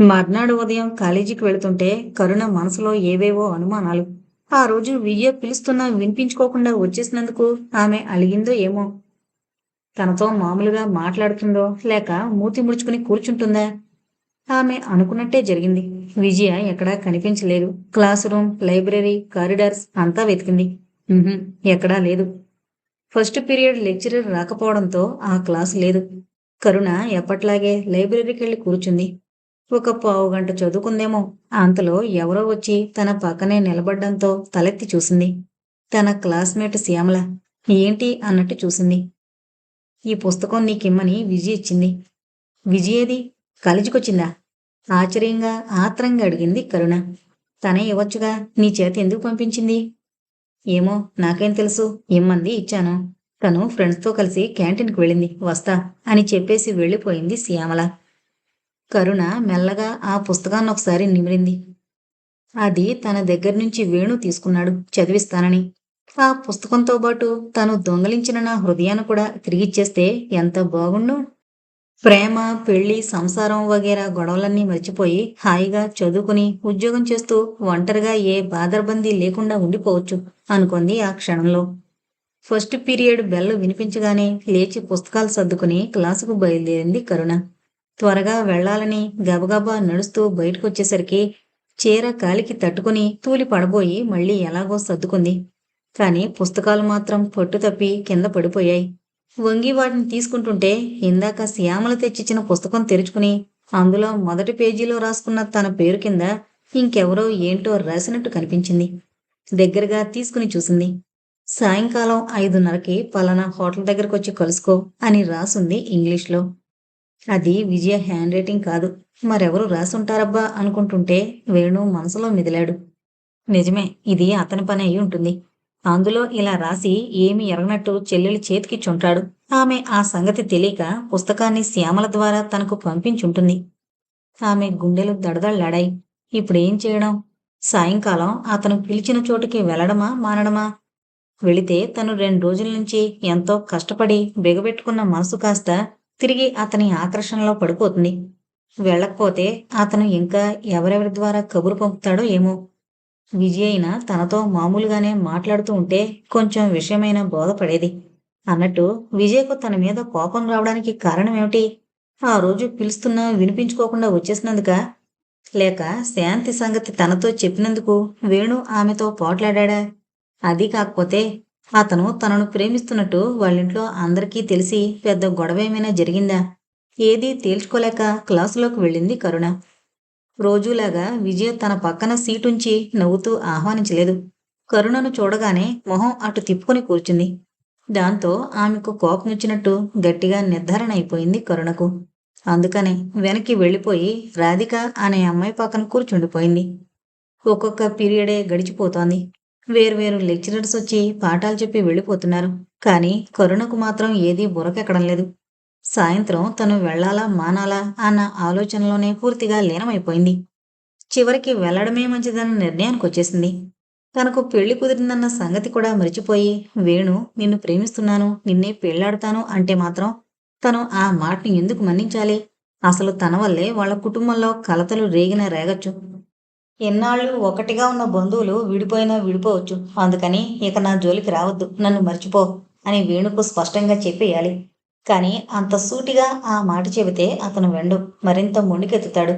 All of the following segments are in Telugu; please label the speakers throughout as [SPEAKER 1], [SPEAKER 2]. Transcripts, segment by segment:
[SPEAKER 1] మర్నాడు ఉదయం కాలేజీకి వెళుతుంటే కరుణ మనసులో ఏవేవో అనుమానాలు. ఆ రోజు విజయ పిలుస్తున్నా వినిపించుకోకుండా వచ్చేసినందుకు ఆమె అలిగిందో ఏమో. తనతో మామూలుగా మాట్లాడుతుందో లేక మూతి ముడుచుకుని కూర్చుంటుందా? ఆమె అనుకున్నట్టే జరిగింది. విజయ ఎక్కడా కనిపించలేదు. క్లాస్ రూమ్ లైబ్రరీ కారిడార్స్ అంతా వెతికింది. ఎక్కడా లేదు. ఫస్ట్ పీరియడ్ లెక్చరర్ రాకపోవడంతో ఆ క్లాస్ లేదు. కరుణ ఎప్పట్లాగే లైబ్రరీకి వెళ్ళి కూర్చుంది. ఒక పావు గంట చదువుకుందేమో. అంతలో ఎవరో వచ్చి తన పక్కనే నిలబడ్డంతో తలెత్తి చూసింది. తన క్లాస్మేట్ శ్యామల. ఏంటి అన్నట్టు చూసింది. ఈ పుస్తకం నీకిమ్మని విజయ్ ఇచ్చింది. విజయేది కలిజికొచ్చిందా? ఆశ్చర్యంగా ఆత్రంగా అడిగింది కరుణ. తనే ఇవ్వచ్చుగా నీ చేత ఎందుకు పంపించింది? ఏమో నాకేం తెలుసు ఇమ్మంది ఇచ్చాను. తను ఫ్రెండ్స్తో కలిసి క్యాంటీన్కి వెళ్ళింది. వస్తా అని చెప్పేసి వెళ్ళిపోయింది శ్యామల. కరుణ మెల్లగా ఆ పుస్తకాన్ని ఒకసారి నిమిరింది. అది తన దగ్గర నుంచి వేణు తీసుకున్నాడు చదివిస్తానని. ఆ పుస్తకంతో పాటు తను దొంగలించిన నా హృదయాన్ని కూడా తిరిగిచ్చేస్తే ఎంత బాగుండు. ప్రేమ పెళ్ళి సంసారం వగేరా గొడవలన్నీ మర్చిపోయి హాయిగా చదువుకుని ఉద్యోగం చేస్తూ ఒంటరిగా ఏ బాదర్బందీ లేకుండా ఉండిపోవచ్చు అనుకుంది ఆ క్షణంలో. ఫస్ట్ పీరియడ్ బెల్ వినిపించగానే లేచి పుస్తకాలు సర్దుకుని క్లాసుకు బయలుదేరింది కరుణ. త్వరగా వెళ్ళాలని గబగబా నడుస్తూ బయటకొచ్చేసరికి చీర కాలికి తట్టుకుని తూలి పడబోయి మళ్ళీ ఎలాగో సర్దుకుంది. కాని పుస్తకాలు మాత్రం పట్టు తప్పి కింద పడిపోయాయి. వంగి వాటిని తీసుకుంటుంటే ఇందాక శ్యామల తెచ్చిచ్చిన పుస్తకం తెరుచుకుని అందులో మొదటి పేజీలో రాసుకున్న తన పేరు కింద ఇంకెవరో ఏంటో రాసినట్టు కనిపించింది. దగ్గరగా తీసుకుని చూసింది. సాయంకాలం ఐదున్నరకి పలానా హోటల్ దగ్గరకు వచ్చి కలుసుకో అని రాసుంది ఇంగ్లీష్లో. అది విజయ హ్యాండ్ రైటింగ్ కాదు. మరెవరు రాసుంటారబ్బా అనుకుంటుంటే వేణు మనసులో మెదిలాడు. నిజమే ఇది అతని పని అయి ఉంటుంది. అందులో ఇలా రాసి ఏమి ఎరగనట్టు చెల్లెలు చేతికి చుంటాడు. ఆమె ఆ సంగతి తెలియక పుస్తకాన్ని శ్యామల ద్వారా తనకు పంపించుంటుంది. ఆమె గుండెలు దడదళ్ళాడాయి ఇప్పుడేం చేయడం? సాయంకాలం అతను పిలిచిన చోటుకి వెళ్ళడమా మానడమా? వెళితే తను రెండు రోజుల నుంచి ఎంతో కష్టపడి బిగబెట్టుకున్న మనసు కాస్త తిరిగి అతని ఆకర్షణలో పడిపోతుంది. వెళ్ళకపోతే అతను ఇంకా ఎవరెవరి ద్వారా కబురు పంపుతాడో ఏమో. విజయైన తనతో మామూలుగానే మాట్లాడుతూ ఉంటే కొంచెం విషయమైన బోధపడేది. అన్నట్టు విజయకు తన మీద కోపం రావడానికి కారణం ఏమిటి? ఆ రోజు పిలుస్తున్నా వినిపించుకోకుండా వచ్చేసినందుక? లేక శాంతి సంగతి తనతో చెప్పినందుకు వేణు ఆమెతో పోట్లాడా అది కాకపోతే అతను తనను ప్రేమిస్తున్నట్టు వాళ్ళింట్లో అందరికీ తెలిసి పెద్ద గొడవ ఏమైనా జరిగిందా? ఏదీ తేల్చుకోలేక క్లాసులోకి వెళ్ళింది కరుణ. రోజులాగా విజయ తన పక్కన సీటుంచి నవ్వుతూ ఆహ్వానించలేదు. కరుణను చూడగానే మొహం అటు తిప్పుకొని కూర్చుంది. దాంతో ఆమెకు కోపం వచ్చినట్టు గట్టిగా నిర్ధారణ అయిపోయింది కరుణకు. అందుకనే వెనక్కి వెళ్ళిపోయి రాధిక అనే అమ్మాయి పక్కన కూర్చుండిపోయింది. ఒక్కొక్క పీరియడే గడిచిపోతోంది. వేరువేరు లెక్చరర్స్ వచ్చి పాఠాలు చెప్పి వెళ్ళిపోతున్నారు. కానీ కరుణకు మాత్రం ఏదీ బురకెక్కడం లేదు. సాయంత్రం తను వెళ్ళాలా మానాలా అన్న ఆలోచనలోనే పూర్తిగా లీనమైపోయింది. చివరికి వెళ్ళడమే మంచిదన్న నిర్ణయానికి వచ్చేసింది. తనకు పెళ్ళి కుదిరిందన్న సంగతి కూడా మరిచిపోయి వేణు నిన్ను ప్రేమిస్తున్నాను నిన్నే పెళ్ళాడతాను అంటే మాత్రం తను ఆ మాటని ఎందుకు మన్నించాలి? అసలు తన వల్లే వాళ్ళ కుటుంబంలో కలతలు రేగిన రేగచ్చు. ఎన్నాళ్ళు ఒకటిగా ఉన్న బంధువులు విడిపోయినా విడిపోవచ్చు. అందుకని ఇక నా జోలికి రావద్దు. నన్ను మర్చిపో అని వేణుకు స్పష్టంగా చెప్పేయాలి. కానీ అంత సూటిగా ఆ మాట చెబితే అతను వెండు మరింత మొండికెత్తుతాడు.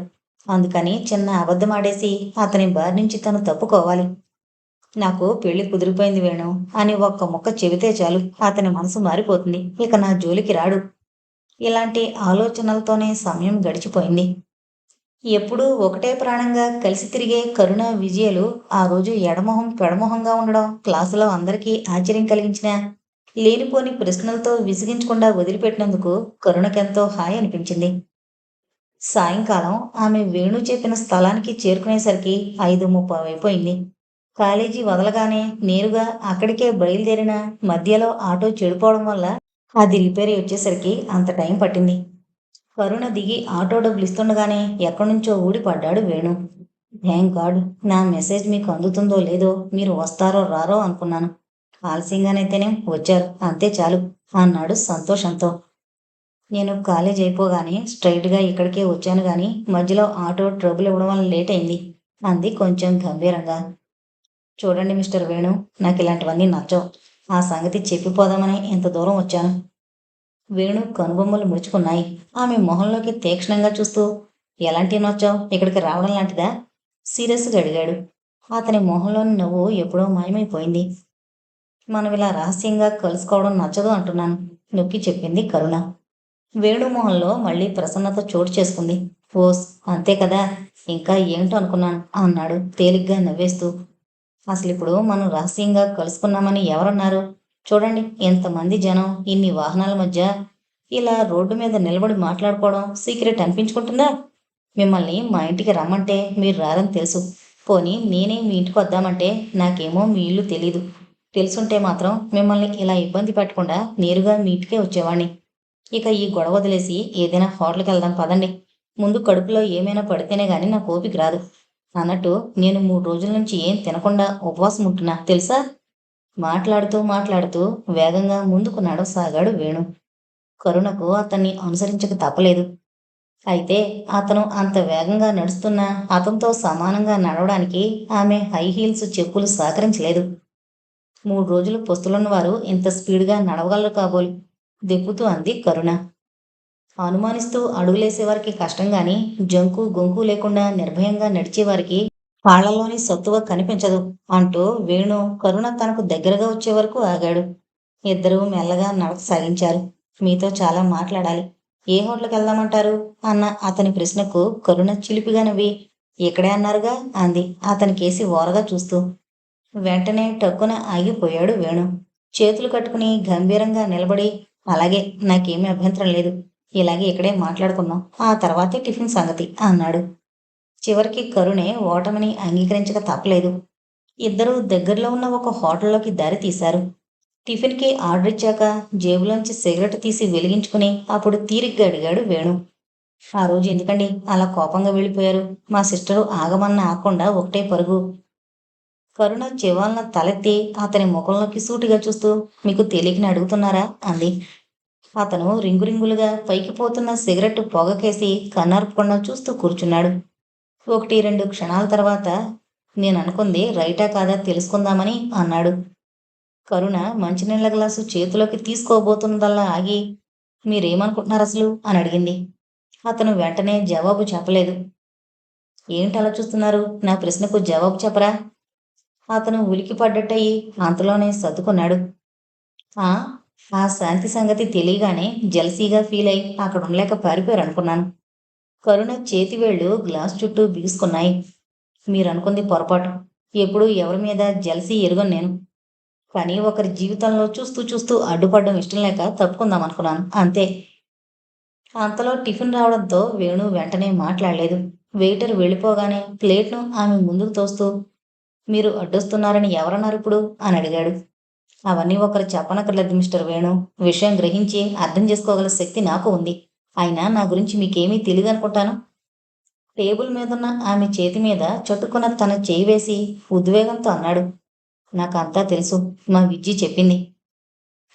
[SPEAKER 1] అందుకని చిన్న అబద్ధమాడేసి అతని బారి నుంచి తను తప్పుకోవాలి. నాకు పెళ్ళి కుదిరిపోయింది వేణు అని ఒక్క ముక్క చెబితే చాలు. అతని మనసు మారిపోతుంది. ఇక నా జోలికి రాడు. ఇలాంటి ఆలోచనలతోనే సమయం గడిచిపోయింది. ఎప్పుడూ ఒకటే ప్రాణంగా కలిసి తిరిగే కరుణ విజయలు ఆ రోజు ఎడమొహం పెడమొహంగా ఉండడం క్లాసులో అందరికీ ఆశ్చర్యం కలిగించిన లేనిపోని ప్రశ్నలతో విసిగించకుండా వదిలిపెట్టినందుకు కరుణకెంతో హాయి అనిపించింది. సాయంకాలం ఆమె వేణు చెప్పిన స్థలానికి చేరుకునేసరికి ఐదు ముప్పై అయిపోయింది. కాలేజీ వదలగానే నేరుగా అక్కడికే బయలుదేరిన మధ్యలో ఆటో చెడిపోవడం వల్ల అది రిపేర్ వచ్చేసరికి అంత టైం పట్టింది. కరుణ దిగి ఆటో డబ్బులు ఇస్తుండగానే ఎక్కడి నుంచో ఊడిపడ్డాడు వేణు. థ్యాంక్ గాడ్ నా మెసేజ్ మీకు అందుతుందో లేదో మీరు వస్తారో రారో అనుకున్నాను. ఆలస్యంగానైతేనే వచ్చారు. అంతే చాలు అన్నాడు సంతోషంతో. నేను కాలేజ్ అయిపోగానే స్ట్రైట్గా ఇక్కడికే వచ్చాను కానీ మధ్యలో ఆటో ట్రబుల్ ఇవ్వడం వల్ల లేట్ అయింది అంది కొంచెం గంభీరంగా. చూడండి మిస్టర్ వేణు నాకు ఇలాంటివన్నీ నచ్చవు. ఆ సంగతి చెప్పిపోదామని ఇంత దూరం వచ్చాను. వేణు కనుబొమ్మలు ముడుచుకున్నాయి. ఆమె మొహంలోకి తీక్షణంగా చూస్తూ ఎలాంటి నొచ్చావు? ఇక్కడికి రావడం లాంటిదా? సీరియస్గా అడిగాడు. అతని మొహంలోని నవ్వు ఎప్పుడో మాయమైపోయింది. మనం ఇలా రహస్యంగా కలుసుకోవడం నచ్చదు అంటున్నాను నొక్కి చెప్పింది కరుణ. వేణు మొహంలో మళ్ళీ ప్రసన్నత చోటు చేసుకుంది. ఓస్ అంతే కదా? ఇంకా ఏంటో అనుకున్నాను అన్నాడు తేలిగ్గా నవ్వేస్తూ. అసలు ఇప్పుడు మనం రహస్యంగా కలుసుకున్నామని ఎవరన్నారు? చూడండి ఎంతమంది జనం ఇన్ని వాహనాల మధ్య ఇలా రోడ్డు మీద నిలబడి మాట్లాడుకోవడం సీక్రెట్ అనిపించుకుంటుందా? మిమ్మల్ని మా ఇంటికి రమ్మంటే మీరు రారని తెలుసు. పోనీ నేనే మీ ఇంటికి వద్దామంటే నాకేమో మీ ఇల్లు తెలీదు. తెలుసుంటే మాత్రం మిమ్మల్ని ఇలా ఇబ్బంది పెట్టకుండా నేరుగా మీ ఇంటికే వచ్చేవాణ్ణి. ఇక ఈ గొడవ వదిలేసి ఏదైనా హోటల్కి వెళ్దాం పదండి. ముందు కడుపులో ఏమైనా పడితేనే కానీ నాకు ఓపిక రాదు. అన్నట్టు నేను మూడు రోజుల నుంచి ఏం తినకుండా ఉపవాసం ఉంటున్నా తెలుసా? మాట్లాడుతూ మాట్లాడుతూ వేగంగా ముందుకు నడవసాగాడు వేణు. కరుణకు అతన్ని అనుసరించక తప్పలేదు. అయితే అతను అంత వేగంగా నడుస్తున్నా అతనితో సమానంగా నడవడానికి ఆమె హై హీల్స్ చెప్పులు సహకరించలేదు. మూడు రోజులు పొస్తులున్న వారు ఇంత స్పీడ్గా నడవగలరు కాబోలు దెప్పుతూ అంది కరుణ. అనుమానిస్తూ అడుగులేసేవారికి కష్టం గాని జంకు గొంకు లేకుండా నిర్భయంగా నడిచేవారికి కాళ్ళలోని సత్తువ కనిపించదు అంటూ వేణు కరుణ తనకు దగ్గరగా వచ్చే వరకు ఆగాడు. ఇద్దరూ మెల్లగా నడక సాగించారు. మీతో చాలా మాట్లాడాలి. ఏ హోటల్కి వెళ్దామంటారు? అన్న అతని ప్రశ్నకు కరుణ చిలిపిగా నవ్వి ఇక్కడే అన్నారుగా అంది అతని కేసి ఓరగా చూస్తూ. వెంటనే టక్కున ఆగిపోయాడు వేణు. చేతులు కట్టుకుని గంభీరంగా నిలబడి అలాగే నాకేమీ అభ్యంతరం లేదు. ఇలాగే ఇక్కడే మాట్లాడుకున్నాం ఆ తర్వాతే టిఫిన్ సంగతి అన్నాడు. చివరికి కరుణే ఓటమిని అంగీకరించక తప్పలేదు. ఇద్దరూ దగ్గరలో ఉన్న ఒక హోటల్లోకి దారి తీశారు. టిఫిన్కి ఆర్డర్ ఇచ్చాక జేబులోంచి సిగరెట్ తీసి వెలిగించుకుని అప్పుడు తీరిగ్గా అడిగాడు వేణు. ఆ రోజు ఎందుకండి అలా కోపంగా వెళ్ళిపోయారు? మా సిస్టరు ఆగమన్న ఆకుండా ఒకటే పరుగు. కరుణ చివాలన తలెత్తి అతని ముఖంలోకి సూటిగా చూస్తూ మీకు తెలియకని అడుగుతున్నారా? అంది. అతను రింగు రింగులుగా పైకి పోతున్న సిగరెట్ పొగకేసి కన్నార్పకుండా చూస్తూ కూర్చున్నాడు. ఒకటి రెండు క్షణాల తర్వాత నేను అనుకుంది రైటా కాదా తెలుసుకుందామని అన్నాడు. కరుణ మంచినీళ్ళ గ్లాసు చేతిలోకి తీసుకోబోతున్నదల్లా ఆగి మీరేమనుకుంటున్నారు అసలు? అని అడిగింది. అతను వెంటనే జవాబు చెప్పలేదు. ఏంటి అలా చూస్తున్నారు? నా ప్రశ్నకు జవాబు చెప్పరా? అతను ఉలికి పడ్డట్టయి అంతలోనే సర్దుకున్నాడు. ఆ ఆ శాంతి సంగతి తెలియగానే జలసీగా ఫీల్ అయి అక్కడ ఉండలేక పారిపోయారు అనుకున్నాను కరుణ చేతివేళ్ళు గ్లాస్ చుట్టూ బిగుసుకున్నాయి. మీరు అనుకుంది పొరపాటు. ఎప్పుడు ఎవరి మీద జలసి ఎరుగను నేను. కానీ ఒకరి జీవితంలో చూస్తూ చూస్తూ అడ్డుపడడం ఇష్టం లేక తప్పుకుందాం అనుకున్నాను. అంతే. అంతలో టిఫిన్ రావడంతో వేణు వెంటనే మాట్లాడలేదు. వెయిటర్ వెళ్ళిపోగానే ప్లేట్ను ఆమె ముందుకు తోస్తూ మీరు అడ్డొస్తున్నారని ఎవరన్నారు ఇప్పుడు? అని అడిగాడు. అవన్నీ ఒకరు చెప్పనక్కర్లేదు మిస్టర్ వేణు. విషయం గ్రహించి అర్థం చేసుకోగల శక్తి నాకు ఉంది. అయినా నా గురించి మీకేమీ తెలియదు అనుకుంటాను టేబుల్ మీదున్న ఆమె చేతి మీద చుట్టుకున్న తన చేయి వేసి ఉద్వేగంతో అన్నాడు. నాకంతా తెలుసు మా విజ్జి చెప్పింది.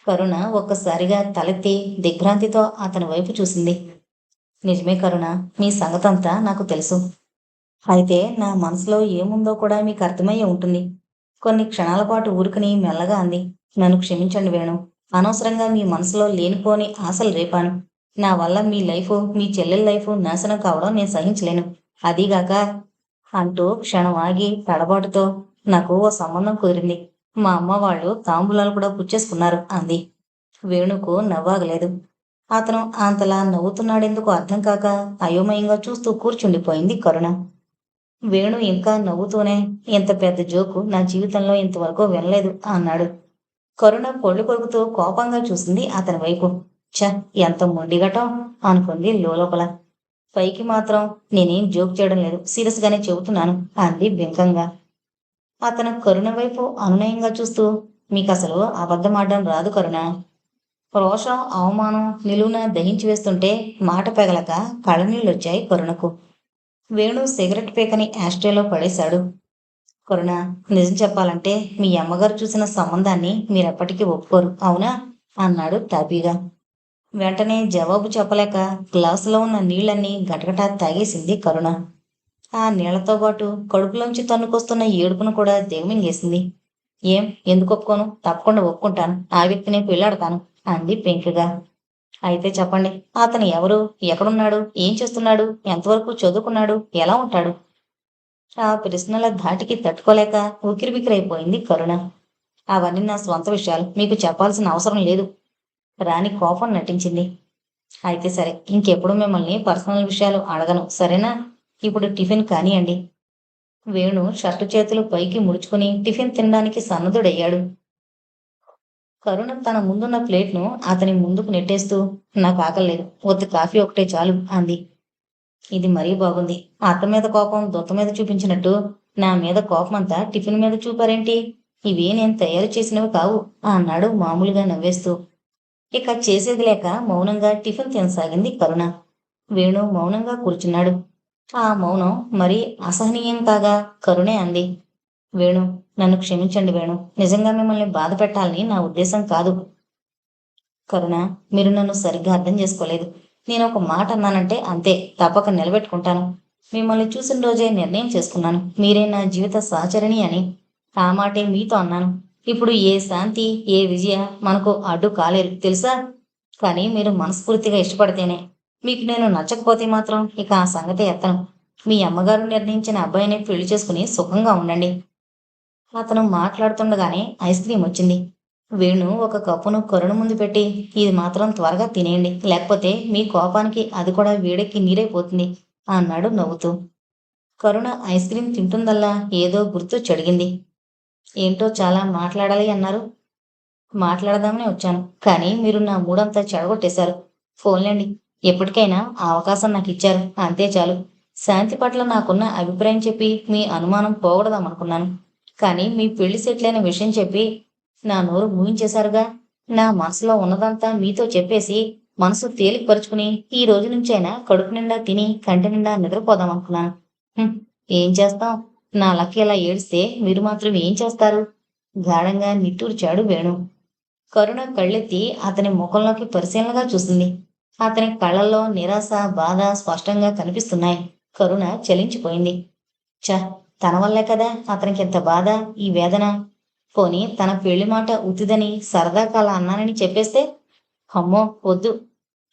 [SPEAKER 1] కరుణ ఒక్కసారిగా తలెత్తి దిగ్భ్రాంతితో అతని వైపు చూసింది. నిజమే కరుణ మీ సంగతంతా నాకు తెలుసు. అయితే నా మనసులో ఏముందో కూడా మీకు అర్థమయ్యే ఉంటుంది. కొన్ని క్షణాల పాటు ఊరుకుని మెల్లగా అంది. నన్ను క్షమించండి వేణు అనవసరంగా మీ మనసులో లేనిపోని ఆశలు రేపాను. నా వల్ల మీ లైఫ్ మీ చెల్లెల లైఫ్ నాశనం కావడం నేను సహించలేను. అదీగాక అంటూ క్షణం ఆగి తడబాటుతో నాకు ఓ సంబంధం కుదిరింది. మా అమ్మ వాళ్ళు తాంబూలాలు కూడా పుచ్చేసుకున్నారు అంది. వేణుకు నవ్వాగలేదు. అతను అంతలా నవ్వుతున్నాడెందుకు అర్థం కాక అయోమయంగా చూస్తూ కూర్చుండిపోయింది కరుణ. వేణు ఇంకా నవ్వుతూనే ఇంత పెద్ద జోకు నా జీవితంలో ఇంతవరకు వినలేదు అన్నాడు. కరుణ పొళ్ళు కొరుకుతూ కోపంగా చూసింది అతని వైపు. ఛ ఎంత మొండిగటం అనుకుంది లోపల పైకి మాత్రం నేనేం జోక్ చేయడం లేదు సీరియస్ గానే చెబుతున్నాను అంది బింకంగా. అతను కరుణ వైపు అనునయంగా చూస్తూ మీకు అసలు అబద్ధం ఆడడం రాదు కరుణ. రోషం అవమానం నిలువున దహించి వేస్తుంటే మాట పెగలక కళ్ళనీళ్ళొచ్చాయి కరుణకు. వేణు సిగరెట్ పీకని యాస్ట్రేలో పడేశాడు. కరుణ నిజం చెప్పాలంటే మీ అమ్మగారు చూసిన సంబంధాన్ని మీరెప్పటికీ ఒప్పుకోరు అవునా? అన్నాడు తాపీగా. వెంటనే జవాబు చెప్పలేక గ్లాసులో ఉన్న నీళ్ళన్నీ గటగటా తాగేసింది కరుణ. ఆ నీళ్ళతో పాటు కడుపులోంచి తన్నుకొస్తున్న ఏడుపును కూడా దిగమింగేసింది. ఏం? ఎందుకు ఒప్పుకోను? తప్పకుండా ఒప్పుకుంటాను. ఆ వ్యక్తిని పెళ్ళాడతాను అంది పెంకిగా. అయితే చెప్పండి అతను ఎవరు? ఎక్కడున్నాడు? ఏం చేస్తున్నాడు? ఎంతవరకు చదువుకున్నాడు? ఎలా ఉంటాడు? ఆ ప్రశ్నల ధాటికి తట్టుకోలేక ఉకిరిబికిరైపోయింది కరుణ. అవన్నీ నా స్వంత విషయాలు. మీకు చెప్పాల్సిన అవసరం లేదు. రాణి కోపం నటించింది. అయితే సరే ఇంకెప్పుడు మిమ్మల్ని పర్సనల్ విషయాలు అడగను సరేనా? ఇప్పుడు టిఫిన్ కానియండి వేణు షర్టు చేతులు పైకి ముడుచుకుని టిఫిన్ తినడానికి సన్నదుడయ్యాడు కరుణ తన ముందున్న ప్లేట్ను అతని ముందుకు నెట్టేస్తూ నాకు ఆకలేదు వద్దు కాఫీ ఒకటే చాలు అంది. ఇది మరీ బాగుంది అత్త మీద కోపం దొత్త మీద చూపించినట్టు నా మీద కోపం అంతా టిఫిన్ మీద చూపారేంటి? ఇవి నేను తయారు చేసినవి కావు అన్నాడు మామూలుగా నవ్వేస్తూ. ఇక చేసేది లేక మౌనంగా టిఫిన్ తినసాగింది కరుణ. వేణు మౌనంగా కూర్చున్నాడు. ఆ మౌనం మరీ అసహనీయం కాగా కరుణే అంది. వేణు నన్ను క్షమించండి వేణు. నిజంగా మిమ్మల్ని బాధ పెట్టాలని నా ఉద్దేశం కాదు. కరుణ మీరు నన్ను సరిగ్గా అర్థం చేసుకోలేదు. నేను ఒక మాట అన్నానంటే అంతే తప్పక నిలబెట్టుకుంటాను. మిమ్మల్ని చూసిన రోజే నిర్ణయం చేసుకున్నాను. మీరే నా జీవిత సహచరిణి అని ఆ మాటే మీతో అన్నాను. ఇప్పుడు ఏ శాంతి ఏ విజయ మనకు అడ్డు కాలేరు తెలుసా? కానీ మీరు మనస్ఫూర్తిగా ఇష్టపడితేనే. మీకు నేను నచ్చకపోతే మాత్రం ఇక ఆ సంగతి ఎత్తను. మీ అమ్మగారు నిర్ణయించిన అబ్బాయిని పెళ్ళి చేసుకుని సుఖంగా ఉండండి. అతను మాట్లాడుతుండగానే ఐస్ క్రీం వచ్చింది. వేణు ఒక కప్పును కరుణ ముందు పెట్టి ఇది మాత్రం త్వరగా తినేయండి. లేకపోతే మీ కోపానికి అది కూడా వేడెక్కి నీరైపోతుంది అన్నాడు నవ్వుతూ. కరుణ ఐస్ క్రీం తింటుందల్లా ఏదో గుర్తు చెడిగింది. ఏంటో చాలా మాట్లాడాలి అన్నారు. మాట్లాడదామని వచ్చాను. కానీ మీరు నా మూడంతా చెడగొట్టేశారు. ఫోన్లేండి. ఎప్పటికైనా అవకాశం నాకు ఇచ్చారు. అంతే చాలు. శాంతి పట్ల నాకున్న అభిప్రాయం చెప్పి మీ అనుమానం పోగొడదామనుకున్నాను కానీ మీ పెళ్ళి సెట్లైన విషయం చెప్పి నా నోరు మూయించేశారుగా. నా మనసులో ఉన్నదంతా మీతో చెప్పేసి మనసు తేలికపరుచుకుని ఈ రోజు నుంచైనా కడుపు నిండా తిని కంటి నిండా నిద్రపోదాం అనుకున్నాను. ఏం చేస్తాం? నా లక్క ఇలా ఏడిస్తే మీరు మాత్రం ఏం చేస్తారు? గాఢంగా నిట్టూర్చాడు వేణు. కరుణ కళ్ళెత్తి అతని ముఖంలోకి పరిశీలనగా చూసింది. అతని కళ్ళల్లో నిరాశ బాధ స్పష్టంగా కనిపిస్తున్నాయి. కరుణ చలించిపోయింది. చ తన వల్లే కదా అతనికి ఎంత బాధ ఈ వేదన? పోని తన పెళ్ళి మాట ఉత్తిదని సరదా కాల అన్నానని చెప్పేస్తే? అమ్మో వద్దు.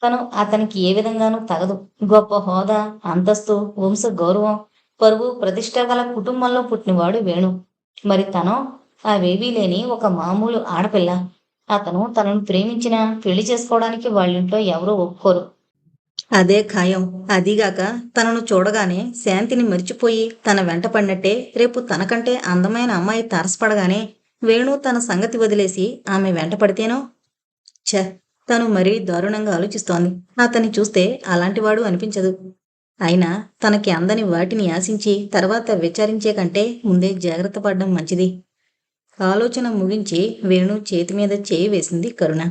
[SPEAKER 1] తను అతనికి ఏ విధంగానూ తగదు. గొప్ప హోదా అంతస్తు వంశ గౌరవం పరువు ప్రతిష్ట గల కుటుంబంలో పుట్టినవాడు వేణు. మరి తను అవేవీ లేని ఒక మామూలు ఆడపిల్ల. అతను తనను ప్రేమించిన పెళ్ళి చేసుకోవడానికి వాళ్ళింట్లో ఎవరూ ఒప్పుకోరు. అదే ఖాయం. అదిగాక తనను చూడగానే శాంతిని మరిచిపోయి తన వెంట పడినట్టే రేపు తనకంటే అందమైన అమ్మాయి తారసపడగానే వేణు తన సంగతి వదిలేసి ఆమె వెంట పడితేనో? ఛ! తను మరీ దారుణంగా ఆలోచిస్తోంది. అతన్ని చూస్తే అలాంటివాడు అనిపించదు. అయినా తనకి అందని వాటిని ఆశించి తర్వాత విచారించే కంటే ముందే జాగ్రత్త పడడం మంచిది. ఆలోచన ముగించి వేణు చేతి మీద చేయి వేసింది కరుణ.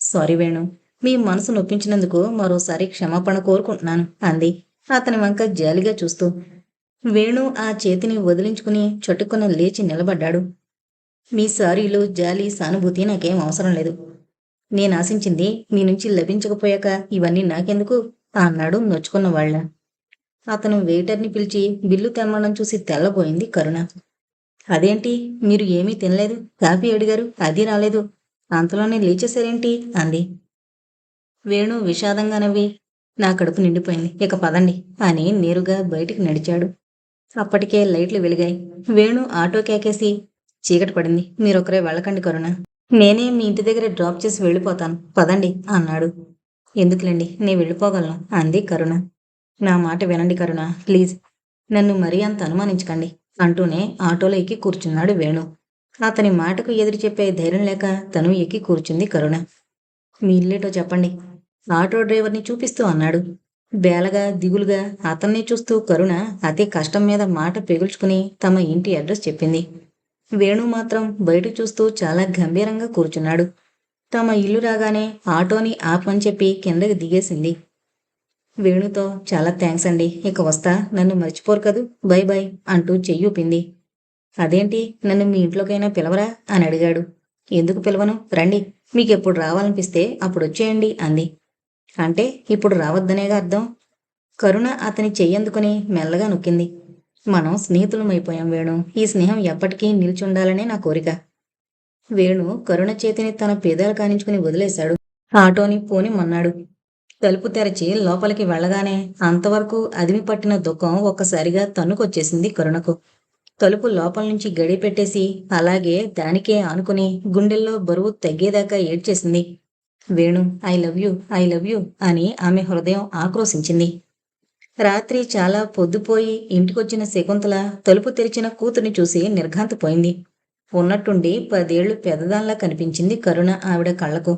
[SPEAKER 1] సారీ వేణు మీ మనసు నొప్పించినందుకు మరోసారి క్షమాపణ కోరుకుంటున్నాను అంది. అతని వంక జాలిగా చూస్తూ. వేణు ఆ చేతిని వదిలించుకుని చటుక్కున లేచి నిలబడ్డాడు. మీ సారీలు జాలి సానుభూతి నాకేం అవసరం లేదు. నేను ఆశించింది మీ నుంచి లభించకపోయాక ఇవన్నీ నాకెందుకు? అన్నాడు నొచ్చుకున్న వాళ్ళ. అతను వెయిటర్ని పిలిచి బిల్లు తెమ్మడం చూసి తెల్లబోయింది కరుణ. అదేంటి? మీరు ఏమీ తినలేదు? కాఫీ అడిగారు? అది రాలేదు. అంతలోనే లేచేశారేంటి? అంది. వేణు విషాదంగా నవ్వి నా కడుపు నిండిపోయింది. ఇక పదండి అని నేరుగా బయటికి నడిచాడు. అప్పటికే లైట్లు వెలిగాయి. వేణు ఆటో కేకేసి చీకటి పడింది. మీరొకరే వెళ్ళకండి కరుణ. నేనే మీ ఇంటి దగ్గర డ్రాప్ చేసి వెళ్ళిపోతాను. పదండి అన్నాడు. ఎందుకులేండి? నేను వెళ్ళిపోగలను. అంది కరుణ. నా మాట వినండి కరుణ. ప్లీజ్. నన్ను మరీ అంత అనుమానించకండి అంటూనే ఆటోలో ఎక్కి కూర్చున్నాడు వేణు. అతని మాటకు ఎదురు చెప్పే ధైర్యం లేక తను ఎక్కి కూర్చుంది కరుణ. మీ ఇల్లేటో చెప్పండి. ఆటో డ్రైవర్ని చూపిస్తూ అన్నాడు. బేలగా దిగులుగా అతన్ని చూస్తూ కరుణ అతి కష్టం మీద మాట పెగుల్చుకుని తమ ఇంటి అడ్రస్ చెప్పింది. వేణు మాత్రం బయట చూస్తూ చాలా గంభీరంగా కూర్చున్నాడు. తమ ఇల్లు రాగానే ఆటోని ఆపని చెప్పి కిందకి దిగేసింది. వేణుతో చాలా థ్యాంక్స్ అండి. ఇక వస్తా. నన్ను మర్చిపోరు కదూ. బై బై అంటూ చెయ్యూపింది అదేంటి? నన్ను మీ ఇంట్లోకైనా పిలవరా? అని అడిగాడు. ఎందుకు పిలవను? రండి. మీకు ఎప్పుడు రావాలనిపిస్తే అప్పుడు వచ్చేయండి అంది. అంటే ఇప్పుడు రావద్దనేగా అర్థం? కరుణ అతని చెయ్యందుకుని మెల్లగా నొక్కింది. మనం స్నేహితులమైపోయాం వేణు. ఈ స్నేహం ఎప్పటికీ నిల్చుండాలనే నా కోరిక. వేణు కరుణ చేతిని తన పేదాలు కానించుకుని వదిలేశాడు. ఆటోని పోని మన్నాడు. తలుపు తెరచి లోపలికి వెళ్ళగానే అంతవరకు అదిమి పట్టిన దుఃఖం ఒక్కసారిగా తన్నుకొచ్చేసింది కరుణకు. తలుపు లోపల నుంచి గడి పెట్టేసి అలాగే దానికే ఆనుకుని గుండెల్లో బరువు తగ్గేదాకా ఏడ్చేసింది. Venu I love you I love you అని ఆమె హృదయం ఆక్రోశించింది. రాత్రి చాలా పొద్దుపోయి ఇంటికొచ్చిన శకుంతల తలుపు తెరిచిన కూతుర్ని చూసి నిర్ఘాంతపోయింది. ఉన్నట్టుండి పదేళ్ళు పెద్దదానిలా కనిపించింది కరుణ ఆవిడ కళ్ళకు.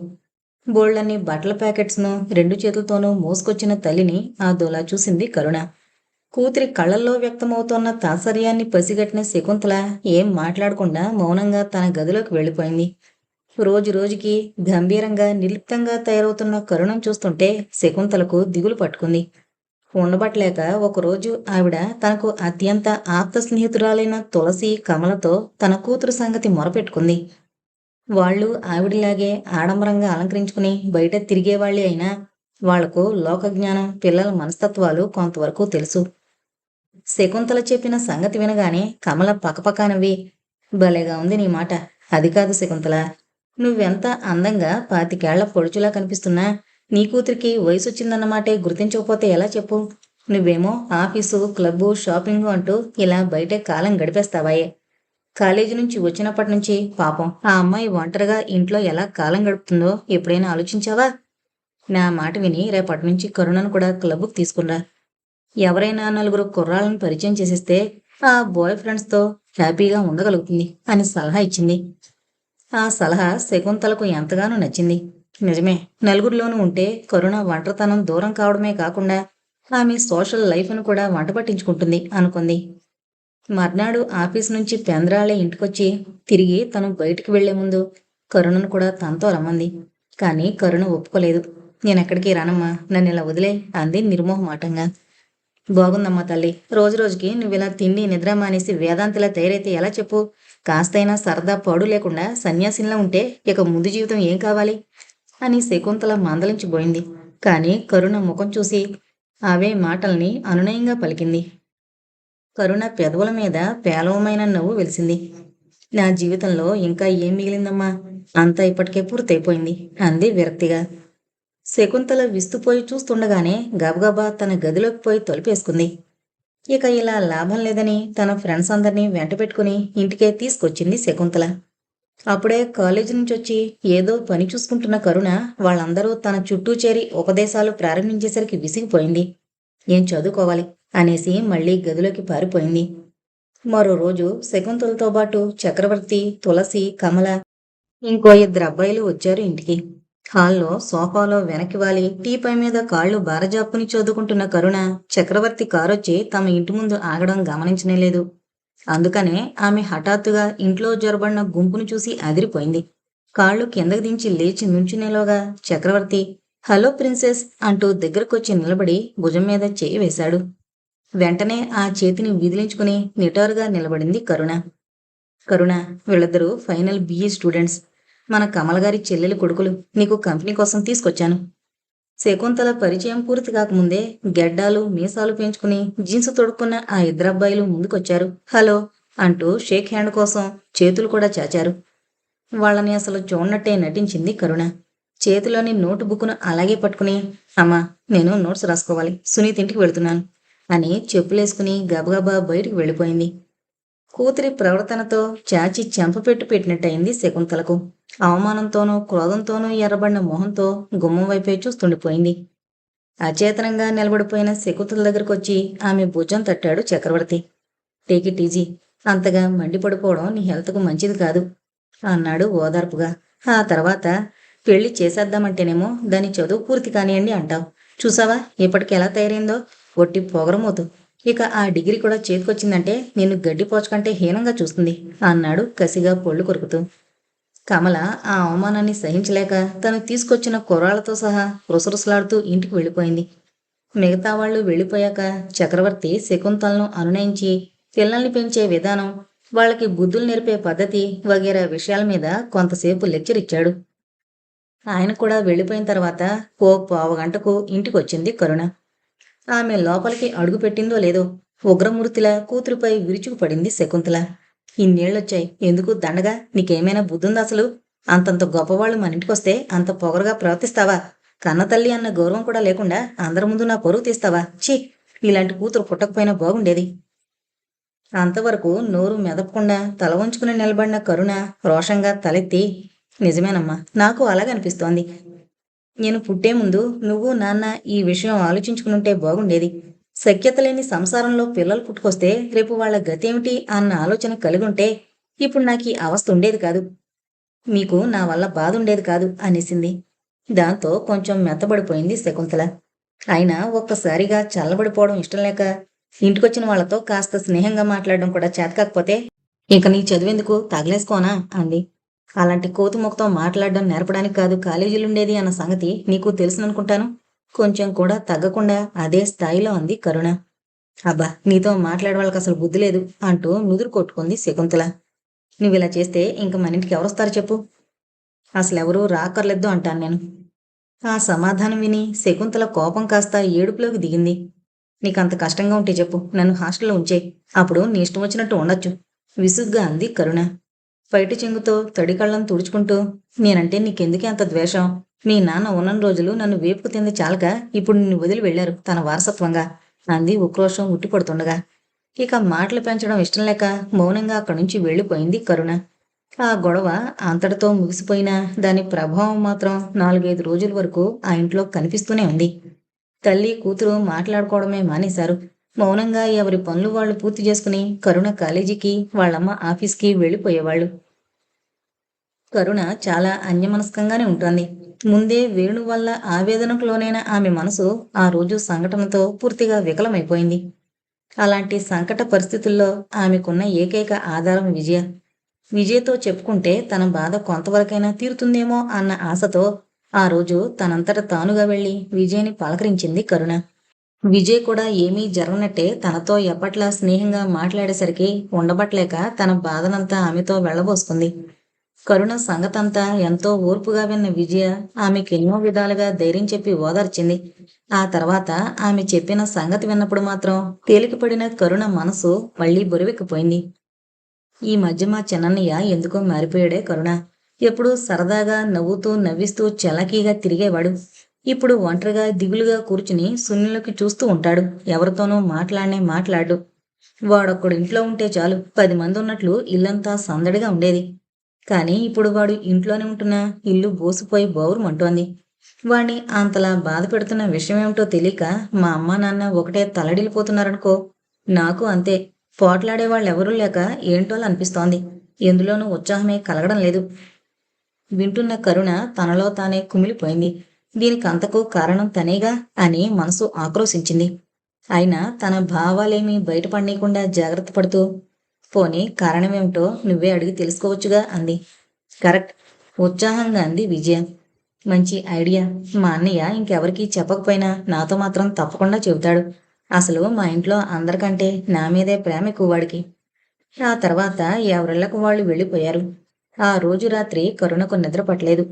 [SPEAKER 1] బోళ్ళన్ని బట్టల ప్యాకెట్స్ను రెండు చేతులతోనూ మోసుకొచ్చిన తల్లిని ఆ దోలా చూసింది కరుణ. కూతురి కళ్ళల్లో వ్యక్తమవుతోన్న తాత్సర్యాన్ని పసిగట్టిన శకుంతల ఏం మాట్లాడకుండా మౌనంగా తన గదిలోకి వెళ్ళిపోయింది. రోజు రోజుకి గంభీరంగా నిర్లిప్తంగా తయారవుతున్న కరుణం చూస్తుంటే శకుంతలకు దిగులు పట్టుకుంది. ఉండబట్టలేక ఒకరోజు ఆవిడ తనకు అత్యంత ఆప్త స్నేహితురాలైన తులసి కమలతో తన కూతురు సంగతి మొరపెట్టుకుంది. వాళ్ళు ఆవిడిలాగే ఆడంబరంగా అలంకరించుకుని బయట తిరిగేవాళ్ళే అయినా వాళ్ళకు లోకజ్ఞానం పిల్లల మనస్తత్వాలు కొంతవరకు తెలుసు. శకుంతల చెప్పిన సంగతి వినగానే కమల పకపకానవి భలేగా ఉంది నీ మాట. అది కాదు శకుంతల. నువ్వెంత అందంగా పాతికేళ్ళ పొడుచులా కనిపిస్తున్నా. నీ కూతురికి వయసు వచ్చిందన్నమాటే గుర్తించకపోతే ఎలా చెప్పు? నువ్వేమో ఆఫీసు క్లబ్బు షాపింగ్ అంటూ ఇలా బయటే కాలం గడిపేస్తావాయే. కాలేజీ నుంచి వచ్చినప్పటి నుంచి పాపం ఆ అమ్మాయి ఒంటరిగా ఇంట్లో ఎలా కాలం గడుపుతుందో ఎప్పుడైనా ఆలోచించావా? నా మాట విని రేపటి నుంచి కరుణను కూడా క్లబ్కు తీసుకురా. ఎవరైనా నలుగురు కుర్రాళ్ళని పరిచయం చేసేస్తే ఆ బాయ్ ఫ్రెండ్స్తో హ్యాపీగా ఉండగలుగుతుంది అని సలహా ఇచ్చింది. ఆ సలహా శకుంతలకు ఎంతగానో నచ్చింది. నిజమే నలుగురిలోనూ ఉంటే కరుణ ఒంటరితనం దూరం కావడమే కాకుండా ఆమె సోషల్ లైఫ్ను కూడా వంట పట్టించుకుంటుంది అనుకుంది. మర్నాడు ఆఫీస్ నుంచి పెంద్రాలే ఇంటికొచ్చి తిరిగి తను బయటికి వెళ్ళే ముందు కరుణను కూడా తనతో రమ్మంది. కానీ కరుణ ఒప్పుకోలేదు. నేనెక్కడికి రానమ్మా నన్ను ఇలా వదిలే అంది నిర్మోహమాటంగా. బాగుందమ్మా తల్లి రోజు రోజుకి నువ్వు ఇలా తిండి నిద్ర మానేసి వేదాంతిలా తయారైతే ఎలా చెప్పు? కాస్తైనా సరదా పాడు లేకుండా సన్యాసిలా ఉంటే ఇక ముందు జీవితం ఏం కావాలి? అని శకుంతల మందలించిపోయింది. కానీ కరుణ ముఖం చూసి అవే మాటల్ని అనునయంగా పలికింది. కరుణ పెదవుల మీద పేలవమైన నవ్వు వెలిసింది. నా జీవితంలో ఇంకా ఏం మిగిలిందమ్మా? అంతా ఇప్పటికే పూర్తయిపోయింది అంది విరక్తిగా. శకుంతల విస్తుపోయి చూస్తుండగానే గబగబా తన గదిలోకి పోయి తొలిపేసుకుంది. ఇక ఇలా లాభం లేదని తన ఫ్రెండ్స్ అందరినీ వెంట పెట్టుకుని ఇంటికే తీసుకొచ్చింది శకుంతల. అప్పుడే కాలేజీ నుంచి వచ్చి ఏదో పని చూసుకుంటున్న కరుణ వాళ్ళందరూ తన చుట్టూ చేరి ఉపదేశాలు ప్రారంభించేసరికి విసిగిపోయింది. ఏం చదువుకోవాలి? అనేసి మళ్ళీ గదిలోకి పారిపోయింది. మరో రోజు శకుంతలతో పాటు చక్రవర్తి తులసి కమల ఇంకో ఇద్దరు అబ్బాయిలు వచ్చారు ఇంటికి. హాల్లో సోఫాలో వెనక్కి వాలి టీపై మీద కాళ్ళు బారజాపుని చదువుకుంటున్న కరుణ చక్రవర్తి కారొచ్చి తమ ఇంటి ముందు ఆగడం గమనించనేలేదు లేదు. అందుకనే ఆమె హఠాత్తుగా ఇంట్లో జొరబడిన గుంపును చూసి అదిరిపోయింది. కాళ్ళు కిందకు దించి లేచి నుంచునేలోగా చక్రవర్తి హలో ప్రిన్సెస్ అంటూ దగ్గరకొచ్చి నిలబడి భుజం మీద చేయి వేశాడు. వెంటనే ఆ చేతిని విదిలించుకుని నిటారుగా నిలబడింది కరుణ. కరుణ వీళ్ళిద్దరూ ఫైనల్ బీఈ స్టూడెంట్స్. మన కమల గారి చెల్లెలి కొడుకులు నీకు కంపెనీ కోసం తీసుకొచ్చాను. శకుంతల పరిచయం పూర్తి కాకముందే గెడ్డాలు మీసాలు పెంచుకుని జీన్స్ తొడుక్కున్న ఆ ఇద్దరు అబ్బాయిలు ముందుకొచ్చారు. హలో అంటూ షేక్ హ్యాండ్ కోసం చేతులు కూడా చాచారు. వాళ్ళని అసలు చూడనట్టే నటించింది కరుణ. చేతిలోని నోటు బుక్ను అలాగే పట్టుకుని అమ్మా నేను నోట్స్ రాసుకోవాలి సునీత్ ఇంటికి వెళుతున్నాను అని చెప్పులేసుకుని గబగబా బయటికి వెళ్ళిపోయింది. కూతురి ప్రవర్తనతో చాచి చెంపపెట్టు పెట్టినట్టయింది శకుంతలకు. అవమానంతోనూ క్రోధంతోనూ ఎర్రబడిన మొహంతో గుమ్మం వైపే చూస్తుండిపోయింది. అచేతనంగా నిలబడిపోయిన శకుతుల దగ్గరకొచ్చి ఆమె భుజం తట్టాడు చక్రవర్తి. టేక్ టీజీ అంతగా మండిపడిపోవడం నీ హెల్త్కు మంచిది కాదు అన్నాడు ఓదార్పుగా. ఆ తర్వాత పెళ్ళి చేసేద్దామంటేనేమో దాని చదువు పూర్తి కానివ్వండి అంటావు. చూసావా ఇప్పటికి ఎలా తయారైందో? ఒట్టి పొగరమోతు. ఇక ఆ డిగ్రీ కూడా చేతికొచ్చిందంటే నిన్ను గడ్డిపోచకంటే హీనంగా చూస్తుంది అన్నాడు కసిగా పొళ్ళు కొరుకుతూ. కమల ఆ అవమానాన్ని సహించలేక తను తీసుకొచ్చిన కుర్రాళ్ళతో సహా రుసరుసలాడుతూ ఇంటికి వెళ్ళిపోయింది. మిగతా వాళ్ళు వెళ్ళిపోయాక చక్రవర్తి శకుంతలను అనునయించి పిల్లల్ని పెంచే విధానం వాళ్ళకి బుద్ధులు నేర్పే పద్ధతి వగేరా విషయాల మీద కొంతసేపు లెక్చర్ ఇచ్చాడు. ఆయన కూడా వెళ్ళిపోయిన తర్వాత ఓ పావు గంటకు ఇంటికి వచ్చింది కరుణ. ఆమె లోపలికి అడుగు పెట్టిందో లేదో ఉగ్రమూర్తిలా కూతురుపై విరుచుకు పడింది శకుంతల ఇన్నేళ్ళొచ్చాయి ఎందుకు దండగా? నీకేమైనా బుద్ధుందా అసలు? అంతంత గొప్పవాళ్ళు మన ఇంటికొస్తే అంత పొగరుగా ప్రవర్తిస్తావా? కన్న తల్లి అన్న గౌరవం కూడా లేకుండా అందరి ముందు నా పరువు తీస్తావా? ఛీ! ఇలాంటి కూతురు పుట్టకపోయినా బాగుండేది. అంతవరకు నోరు మెదపకుండా తల వంచుకుని నిలబడిన కరుణ రోషంగా తలెత్తి నిజమేనమ్మా నాకు అలాగనిపిస్తోంది నేను పుట్టే ముందు నువ్వు నాన్న ఈ విషయం ఆలోచించుకునుంటే బాగుండేది. సఖ్యత లేని సంసారంలో పిల్లలు పుట్టుకొస్తే రేపు వాళ్ళ గతేమిటి అన్న ఆలోచన కలిగి ఉంటే ఇప్పుడు నాకు ఈ అవస్థ ఉండేది కాదు. మీకు నా వల్ల బాధ ఉండేది కాదు అనేసింది. దాంతో కొంచెం మెత్తబడిపోయింది శకుంతల. అయినా ఒక్కసారిగా చల్లబడిపోవడం ఇష్టం లేక ఇంటికొచ్చిన వాళ్ళతో కాస్త స్నేహంగా మాట్లాడడం కూడా చేతకాకపోతే ఇంక నీ చదివేందుకు తగలేసుకోనా అంది. అలాంటి కోతుముఖతో మాట్లాడడం నేర్పడానికి కాదు కాలేజీలుండేది అన్న సంగతి నీకు తెలుసుననుకుంటాను. కొంచెం కూడా తగ్గకుండా అదే స్థాయిలో అంది కరుణ. అబ్బా నీతో మాట్లాడే వాళ్ళకి అసలు బుద్ధి లేదు అంటూ నుదురు కొట్టుకుంది శకుంతల. నువ్వు ఇలా చేస్తే ఇంక మన ఇంటికి ఎవరొస్తారు చెప్పు? అసలు ఎవరూ రాకర్లేదు అంటాను నేను. ఆ సమాధానం విని శకుంతల కోపం కాస్త ఏడుపులోకి దిగింది. నీకంత కష్టంగా ఉంటే చెప్పు నన్ను హాస్టల్లో ఉంచే. అప్పుడు నీ ఇష్టం వచ్చినట్టు ఉండొచ్చు విసుగ్గా అంది కరుణ. బయట చెంగుతో తడి కళ్ళను తుడుచుకుంటూ నేనంటే నీకెందుకే అంత ద్వేషం? మీ నాన్న ఉన్న రోజులు నన్ను వేపుకు తింది చాలక ఇప్పుడు నిన్ను వదిలి వెళ్ళారు తన వారసత్వంగా. అంది ఉక్రోషం ఉట్టిపడుతుండగా. ఇక మాటలు పెంచడం ఇష్టం లేక మౌనంగా అక్కడి నుంచి వెళ్ళిపోయింది కరుణ. ఆ గొడవ అంతటితో ముగిసిపోయినా దాని ప్రభావం మాత్రం నాలుగైదు రోజుల వరకు ఆ ఇంట్లో కనిపిస్తూనే ఉంది. తల్లి కూతురు మాట్లాడుకోవడమే మానేశారు. మౌనంగా ఎవరి పనులు వాళ్ళు పూర్తి చేసుకుని కరుణ కాలేజీకి వాళ్ళమ్మ ఆఫీస్కి వెళ్ళిపోయేవాళ్ళు. కరుణ చాలా అన్యమనస్కంగానే ఉంటుంది. ముందే వేణు వల్ల ఆవేదనకు లోనైన ఆమె మనసు ఆ రోజు సంఘటనతో పూర్తిగా వికలమైపోయింది. అలాంటి సంకట పరిస్థితుల్లో ఆమెకున్న ఏకైక ఆధారం విజయ. విజయ్తో చెప్పుకుంటే తన బాధ కొంతవరకైనా తీరుతుందేమో అన్న ఆశతో ఆ రోజు తనంతట తానుగా వెళ్ళి విజయ్ని పలకరించింది కరుణ. విజయ్ కూడా ఏమీ జరగనట్టే తనతో ఎప్పట్లా స్నేహంగా మాట్లాడేసరికి ఉండబట్లేక తన బాధనంతా ఆమెతో వెళ్ళబోసుకుంది కరుణ సంగతంతా ఎంతో ఓర్పుగా విన్న విజయ ఆమెకు ఎన్నో విధాలుగా ధైర్యం చెప్పి ఓదార్చింది. ఆ తర్వాత ఆమె చెప్పిన సంగతి విన్నప్పుడు మాత్రం తేలికపడిన కరుణ మనసు మళ్ళీ బురివెక్కిపోయింది ఈ మధ్య మా చిన్నయ్య ఎందుకో మారిపోయాడే కరుణ. ఎప్పుడూ సరదాగా నవ్వుతూ నవ్విస్తూ చలాకీగా తిరిగేవాడు. ఇప్పుడు ఒంటరిగా దిగులుగా కూర్చుని సున్నులకి చూస్తూ ఉంటాడు. ఎవరితోనూ మాట్లాడనే మాట్లాడు. వాడొక్కడు ఇంట్లో ఉంటే చాలు. పది మంది ఉన్నట్లు ఇల్లంతా సందడిగా ఉండేది. కానీ ఇప్పుడు వాడు ఇంట్లోనే ఉంటున్న ఇల్లు బోసిపోయి బౌరుమంటోంది వాణ్ణి అంతలా బాధ పెడుతున్న విషయం ఏమిటో తెలియక మా అమ్మ నాన్న ఒకటే తలడిల్లిపోతున్నారనుకో. నాకు అంతే. పోట్లాడే వాళ్ళెవరూ లేక ఏంటో అనిపిస్తోంది. ఎందులోనూ ఉత్సాహమే కలగడం లేదు. వింటున్న కరుణ తనలో తానే కుమిలిపోయింది. దీనికంతకు కారణం తనేగా అని మనసు ఆక్రోశించింది. అయినా తన భావాలేమీ బయటపడనీయకుండా జాగ్రత్త పడుతూ పోనీ కారణమేమిటో నువ్వే అడిగి తెలుసుకోవచ్చుగా అంది. కరెక్ట్. ఉత్సాహంగా అంది విజయ. మంచి ఐడియా. మా అన్నయ్య ఇంకెవరికి చెప్పకపోయినా నాతో మాత్రం తప్పకుండా చెబుతాడు. అసలు మా ఇంట్లో అందరికంటే నా మీదే ప్రేమ ఎక్కువ వాడికి. ఆ తర్వాత ఎవరిళ్ళకు వాళ్ళు వెళ్ళిపోయారు. ఆ రోజు రాత్రి కరుణకు నిద్ర పట్టలేదు.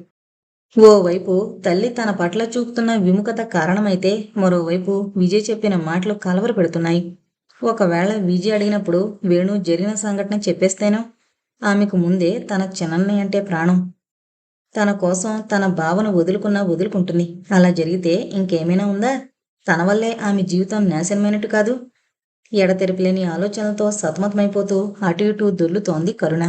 [SPEAKER 1] ఓవైపు తల్లి తన పట్ల చూపుతున్న విముఖత కారణమైతే మరోవైపు విజయ్ చెప్పిన మాటలు కలవర పెడుతున్నాయి ఒకవేళ విజయ్ అడిగినప్పుడు వేణు జరిగిన సంఘటన చెప్పేస్తేనో? ఆమెకు ముందే తన చిన్నన్నయ్య అంటే ప్రాణం. తన కోసం తన భావన వదులుకున్నా వదులుకుంటుంది. అలా జరిగితే ఇంకేమైనా ఉందా? తన వల్లే ఆమె జీవితం నాశనమైనట్టు కాదు. ఎడతెరిపిలేని ఆలోచనలతో సతమతమైపోతూ అటు ఇటు దొర్లుతోంది కరుణ.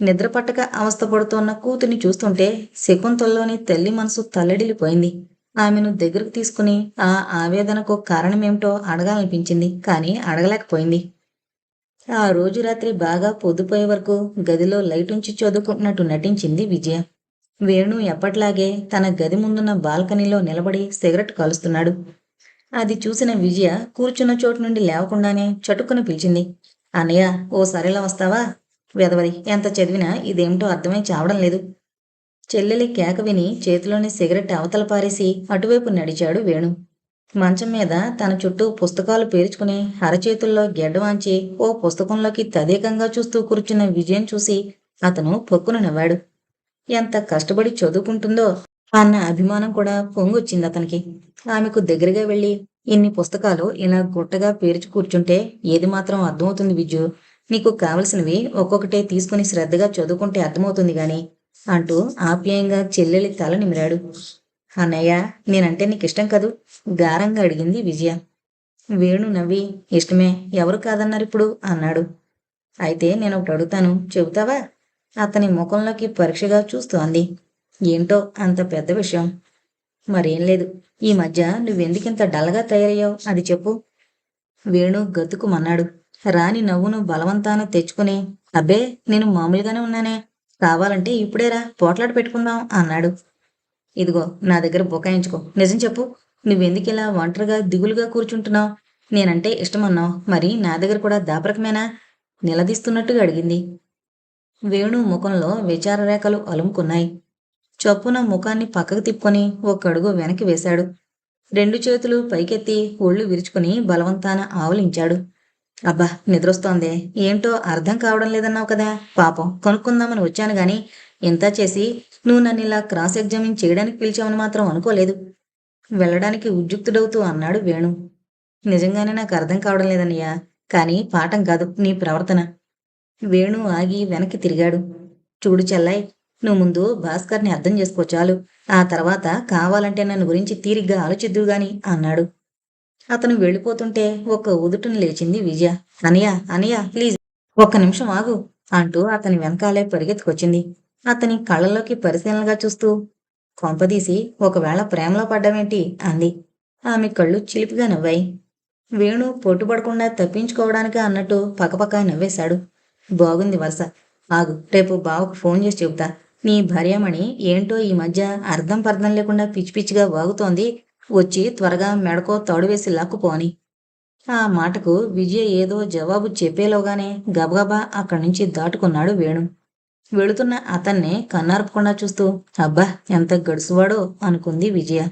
[SPEAKER 1] నిద్రపట్టక అవస్థపడుతోన్న కూతుర్ని చూస్తుంటే శకుంతల్లోని తల్లి మనసు తల్లడిల్లిపోయింది. ఆమెను దగ్గరకు తీసుకుని ఆ ఆవేదనకు కారణమేమిటో అడగాలనిపించింది కానీ అడగలేకపోయింది. ఆ రోజు రాత్రి బాగా పొద్దుపోయే వరకు గదిలో లైట్ ఉంచి చదువుకుంటున్నట్టు నటించింది విజయ. వేణు ఎప్పట్లాగే తన గది ముందున్న బాల్కనీలో నిలబడి సిగరెట్ కాలుస్తున్నాడు. అది చూసిన విజయ కూర్చున్న చోటు నుండి లేవకుండానే చటుక్కున పిలిచింది. అన్నయ్య ఓ సరేలా వస్తావా? వెదవది ఎంత చదివినా ఇదేమిటో అర్థమై చావడం లేదు. చెల్లెలి కేక విని చేతిలోని సిగరెట్ అవతల పారేసి అటువైపు నడిచాడు వేణు. మంచం మీద తన చుట్టూ పుస్తకాలు పేర్చుకుని అరచేతుల్లో గెడ్డవాంచి ఓ పుస్తకంలోకి తదేకంగా చూస్తూ కూర్చున్న విజయం చూసి అతను పొక్కున నవ్వాడు. ఎంత కష్టపడి చదువుకుంటుందో అన్న అభిమానం కూడా పొంగొచ్చింది అతనికి. ఆమెకు దగ్గరగా వెళ్ళి ఇన్ని పుస్తకాలు ఇలా గుట్టగా పేర్చి కూర్చుంటే ఏది మాత్రం అర్థమవుతుంది విజ్జు నీకు కావలసినవి ఒక్కొక్కటే తీసుకుని శ్రద్ధగా చదువుకుంటే అర్థమవుతుంది గాని. అంటూ ఆప్యాయంగా చెల్లెలి తల నిమిరాడు. అన్నయ్య నేనంటే నీకు ఇష్టం కదూ? గారంగా అడిగింది విజయ. వేణు నవ్వి ఇష్టమే ఎవరు కాదన్నారు ఇప్పుడు? అన్నాడు. అయితే నేను ఒకటి అడుగుతాను. చెబుతావా? అతని ముఖంలోకి పరీక్షగా చూస్తోంది. ఏంటో అంత పెద్ద విషయం. మరేం లేదు. ఈ మధ్య నువ్వెందుకింత డల్గా తయారయ్యావు? అది చెప్పు. వేణు గతుకుమన్నాడు. రాని నవ్వును బలవంతాన తెచ్చుకుని అబ్బే నేను మామూలుగానే ఉన్నానే. కావాలంటే ఇప్పుడేరా పోట్లాట పెట్టుకుందాం అన్నాడు. ఇదిగో నా దగ్గర బుకాయించుకో. నిజం చెప్పు నువ్వెందుకు ఇలా ఒంటరిగా దిగులుగా కూర్చుంటున్నావు? నేనంటే ఇష్టమన్నావు. మరి నా దగ్గర కూడా దాపరకమేనా? నిలదీస్తున్నట్టుగా అడిగింది. వేణు ముఖంలో విచారరేఖలు అలుముకున్నాయి. చొప్పున ముఖాన్ని పక్కకు తిప్పుకొని ఒక అడుగు వెనక్కి వేశాడు. రెండు చేతులు పైకెత్తి ఒళ్ళు విరుచుకుని బలవంతాన ఆవలించాడు. అబ్బా నిద్రొస్తోంది. ఏంటో అర్థం కావడం లేదన్నావు కదా. పాపం కొనుక్కుందామని వచ్చాను గాని ఇంత చేసి నువ్వు నన్ను ఇలా క్రాస్ ఎగ్జామిన్ చేయడానికి పిలిచావని మాత్రం అనుకోలేదు. వెళ్ళడానికి ఉద్యుక్తుడవుతూ అన్నాడు వేణు. నిజంగానే నాకు అర్థం కావడం లేదన్నయ్యా. కానీ పాఠం కాదు నీ ప్రవర్తన. వేణు ఆగి వెనక్కి తిరిగాడు. చూడు చెల్లాయ్ నువ్వు ముందు భాస్కర్ని అర్థం చేసుకో చాలు. ఆ తర్వాత కావాలంటే నన్ను గురించి తీరిగ్గా ఆలోచిద్దు గాని అన్నాడు. అతను వెళ్ళిపోతుంటే ఒక్క ఉదుటను లేచింది విజయ. అనయ్య అనయ్య ప్లీజ్ ఒక్క నిమిషం ఆగు అంటూ అతని వెనకాలే పరిగెత్తుకొచ్చింది. అతని కళ్ళలోకి పరిశీలనగా చూస్తూ కొంపదీసి ఒకవేళ ప్రేమలో పడ్డామేంటి అంది. ఆమె కళ్ళు చిలిపిగా నవ్వాయి. వేణు పొట్టుపడకుండా తప్పించుకోవడానికి అన్నట్టు పక్కపక్క నవ్వేశాడు. బాగుంది వరుస. ఆగు రేపు బావకు ఫోన్ చేసి చెబుతా. నీ భార్యమణి ఏంటో ఈ మధ్య అర్థం పర్థం లేకుండా పిచ్చి పిచ్చిగా వాగుతోంది. వచ్చి త్వరగా మెడకో తాడు వేసి లాక్కుపోని. ఆ మాటకు విజయ ఏదో జవాబు చెప్పేలోగానే గబగబా అక్కడి నుంచి దాటుకున్నాడు వేణు. వెళుతున్న అతన్నే కన్నార్పకుండా చూస్తూ అబ్బా ఎంత గడుసువాడో అనుకుంది విజయ.